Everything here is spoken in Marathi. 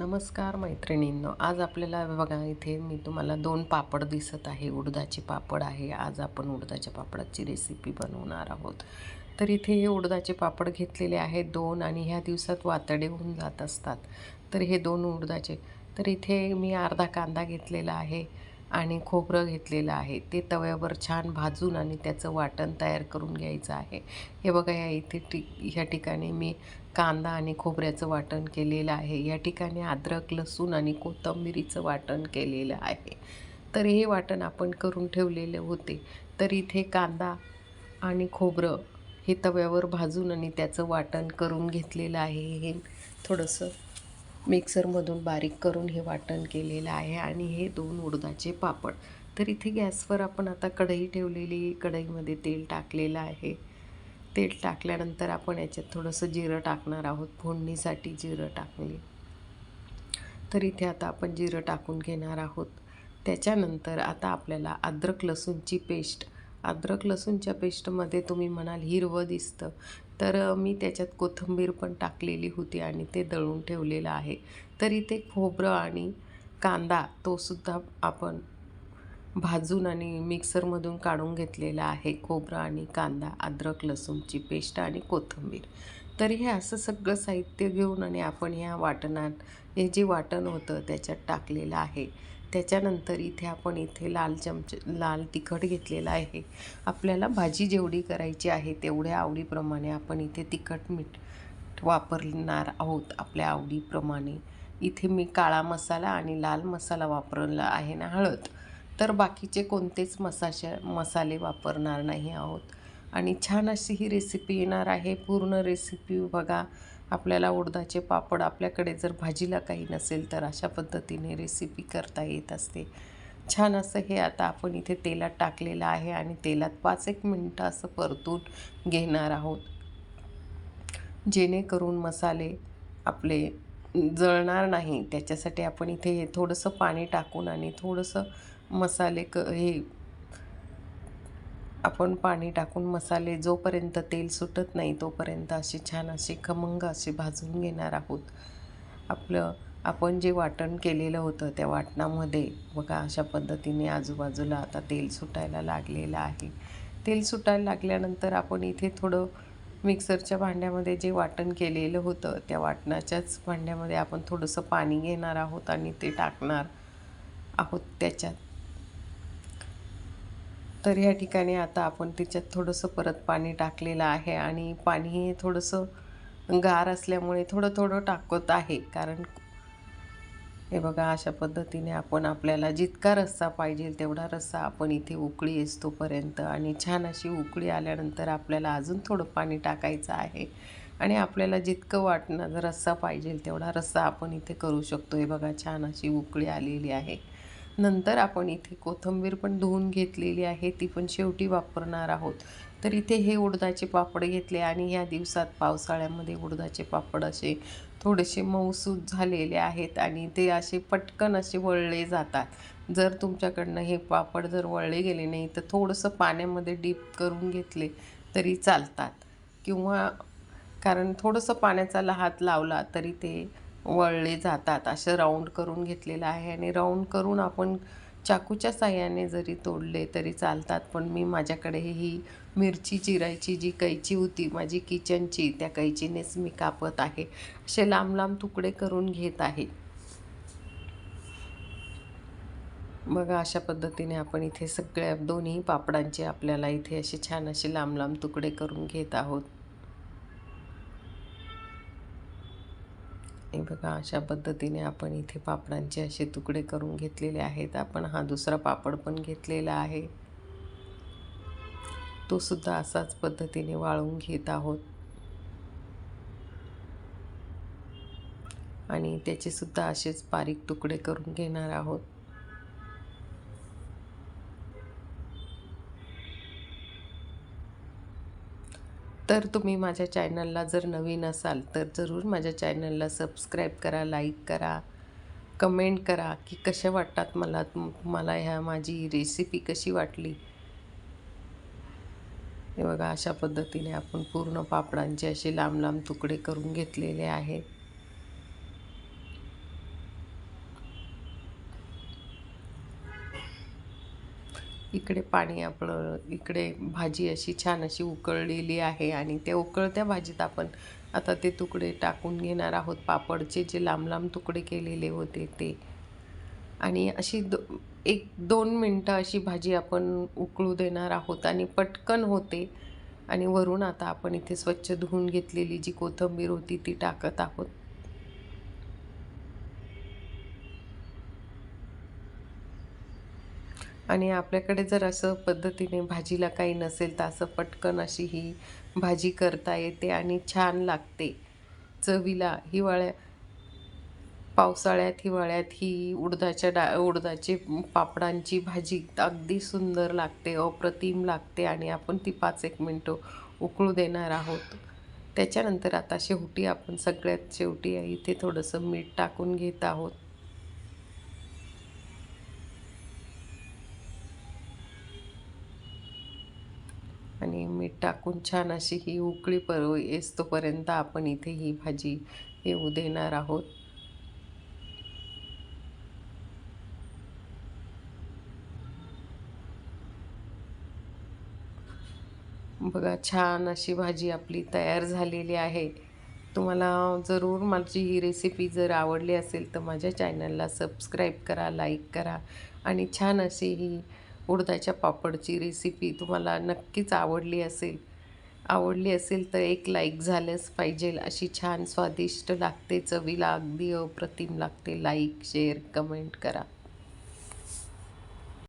नमस्कार मैत्रिणींनो आज आपल्याला बघा इथे मी तुम्हाला दोन पापड दिसत आहे. उडदाचे पापड आहे. आज आपण उडदाच्या पापडाची रेसिपी बनवणार आहोत. तर इथे हे उडदाचे पापड घेतलेले आहेत दोन आणि ह्या दिवसात वातडे होऊन जात असतात. तर हे दोन उडदाचे. तर इथे मी अर्धा कांदा घेतलेला आहे. आणि खोबरं घेतलेलं आहे. ते तव्यावर छान भाजून आणि त्याचं वाटण तयार करून घ्यायचं आहे. हे बघा या इथे टी ह्या ठिकाणी मी कांदा आणि खोबऱ्याचं वाटण केलेलं आहे. या ठिकाणी अद्रक लसूण आणि कोथंबिरीचं वाटण केलेलं आहे. तर हे वाटण आपण करून ठेवलेले होते. तर इथे कांदा आणि खोबरं हे तव्यावर भाजून आणि त्याचं वाटण करून घेतलेलं आहे. हे थोडंसं मिक्सरमधून बारीक करून हे वाटण केलेलं आहे आणि हे दोन उडदाचे पापड. तर इथे गॅसवर आपण आता कढई ठेवलेली कढईमध्ये तेल टाकलेलं आहे. तेल टाकल्यानंतर आपण याच्यात थोडंसं जिरं टाकणार आहोत फोडणीसाठी जिरं टाकले. तर इथे आता आपण जिरं टाकून घेणार आहोत. त्याच्यानंतर आता आपल्याला अद्रक लसूणची पेस्ट अद्रक लसूणच्या पेस्टमध्ये तुम्ही म्हणाल हिरवं दिसतं. तर मी त्याच्यात कोथिंबीर पण टाकलेली होती आणि ते दळून ठेवलेलं आहे. तर इथे खोबरं आणि कांदा तोसुद्धा आपण भाजून आणि मिक्सरमधून काढून घेतलेला आहे. खोबरं आणि कांदा अद्रक लसूणची पेस्ट आणि कोथिंबीर. तर हे असं सगळं साहित्य घेऊन आणि आपण ह्या वाटणात हे जे वाटण होतं त्याच्यात टाकलेलं आहे. त्याच्यानंतर इथे आपण इथे लाल चमच लाल तिखट घेतलेलं आहे. आपल्याला भाजी जेवढी करायची आहे तेवढ्या आवडीप्रमाणे आपण इथे तिखट मीठ वापरणार आहोत आपल्या आवडीप्रमाणे. इथे मी काळा मसाला आणि लाल मसाला वापरला आहे ना हळद. तर बाकीचे कोणतेच मसाशा मसाले वापरणार नाही आहोत. आणि छान अशी ही रेसिपी येणार आहे. पूर्ण रेसिपी बघा. आपल्याला उडदाचे पापड आपल्याकडे जर भाजीला काही नसेल तर अशा पद्धतीने रेसिपी करता येत असते. छान असं हे आता आपण इथे तेलात टाकलेलं आहे आणि तेलात पाच एक मिनटं असं परतून घेणार आहोत. जेणेकरून मसाले आपले जळणार नाही. त्याच्यासाठी आपण इथे हे थोडंसं पाणी टाकून आणि थोडंसं मसाले क हे आपण पाणी टाकून मसाले जोपर्यंत तेल सुटत नाही तोपर्यंत असे छान असे खमंग असे भाजून घेणार आहोत. आपलं आपण जे वाटण केलेलं होतं त्या वाटणामध्ये बघा अशा पद्धतीने आजूबाजूला आता तेल सुटायला लागलेलं आहे. तेल सुटायला लागल्यानंतर आपण इथे थोडं मिक्सरच्या भांड्यामध्ये जे वाटण केलेलं होतं त्या वाटणाच्याच भांड्यामध्ये आपण थोडंसं पाणी घेणार आहोत आणि ते टाकणार आहोत त्याच्यात. तर या ठिकाणी आता आपण त्याच्यात थोडंसं परत पाणी टाकलेलं आहे आणि पाणी हे थोडंसं गार असल्यामुळे थोडं थोडं टाकत आहे. कारण हे बघा अशा पद्धतीने आपण आपल्याला जितका रस्सा पाहिजे तेवढा रस्सा आपण इथे उकळी येतोपर्यंत आणि छान अशी उकळी आल्यानंतर आपल्याला अजून थोडं पाणी टाकायचं आहे. आणि आपल्याला जितकं वाटणं रस्सा पाहिजे तेवढा रस्सा आपण इथे करू शकतो. हे बघा छान अशी उकळी आलेली आहे. नंतर आपण इथे कोथिंबीर पण धुवून घेतलेली आहे ती पण शेवटी वापरणार आहोत. तर इथे हे उडदाचे पापड घेतले आणि ह्या दिवसात पावसाळ्यामध्ये उडदाचे पापड असे थोडेसे मऊसूत झालेले आहेत आणि ते असे पटकन असे वळले जातात. जर तुमच्याकडनं हे पापड जर वळले गेले नाही तर थोडंसं पाण्यामध्ये डीप करून घेतले तरी चालतात. किंवा कारण थोडंसं पाण्याचा हात लावला तरी ते वळले जातात. असं राऊंड करून घेतलेलं आहे आणि राऊंड करून आपण चाकूच्या साह्याने जरी तोडले तरी चालतात पण मी माझ्याकडे ही मिरची चिरायची जी कैची होती माझी किचनची त्या कैचीनेच मी कापत आहे. असे लांब लांब तुकडे करून घेत आहे. बघा अशा पद्धतीने आपण इथे सगळ्या दोन्ही पापडांचे आपल्याला इथे असे छान असे लांब लांब तुकडे करून घेत आहोत. बघा अशा पद्धतीने आपण इथे पापडांचे असे तुकडे करून घेतलेले आहेत. आपण हा दुसरा पापड पण घेतलेला आहे. तो सुद्धा असाच पद्धतीने वाळवून घेत आहोत. आणि त्याचे सुद्धा असेच बारीक तुकडे करून घेणार आहोत. तर तुम्ही माझ्या चॅनलला जर नवीन असाल तर जरूर माझ्या चॅनलला सबस्क्राईब करा लाईक करा कमेंट करा की कशा वाटतात मला तुम्हाला ह्या माझी रेसिपी कशी वाटली? हे बघा अशा पद्धतीने आपण पूर्ण पापडांचे असे लांब लांब तुकडे करून घेतलेले आहेत. इकडे पाणी आपलं इकडे भाजी अशी छान अशी उकळलेली आहे आणि त्या उकळत्या भाजीत आपण आता ते तुकडे टाकून घेणार आहोत. पापडचे जे लांब लांब तुकडे केलेले होते ते. आणि अशी दो एक दोन मिनटं अशी भाजी आपण उकळू देणार आहोत आणि पटकन होते. आणि वरून आता आपण इथे स्वच्छ धुवून घेतलेली जी कोथिंबीर होती ती टाकत आहोत. आणि आपल्याकडे जर असं पद्धतीने भाजीला काही नसेल तर असं पटकन अशी ही भाजी करता येते आणि छान लागते. चवीला हिवाळ्या पावसाळ्यात हिवाळ्यात ही उडदाच्या डा उडदाचे पापडांची भाजी अगदी सुंदर लागते अप्रतिम लागते आणि आपण ती पाच एक मिनटं उकळू देणार आहोत. त्याच्यानंतर आता शेवटी आपण सगळ्यात शेवटी इथे थोडंसं मीठ टाकून घेत आहोत. टाकून छान अशी ही उकळी पर येस्तोपर्यंत आपण इथे ही भाजी येऊ देणार आहोत. बघा छान अशी भाजी आपली तयार झालेली आहे. तुम्हाला जरूर माझी ही रेसिपी जर आवडली असेल तर माझ्या चॅनलला सबस्क्राईब करा लाईक करा आणि छान अशी ही उडदाच्या पापडची रेसिपी तुम्हाला नक्कीच आवडली असेल. आवडली असेल तर एक लाईक झालंच पाहिजे अशी छान स्वादिष्ट लागते चवीला अगदी अप्रतिम लागते. लाईक शेअर कमेंट करा.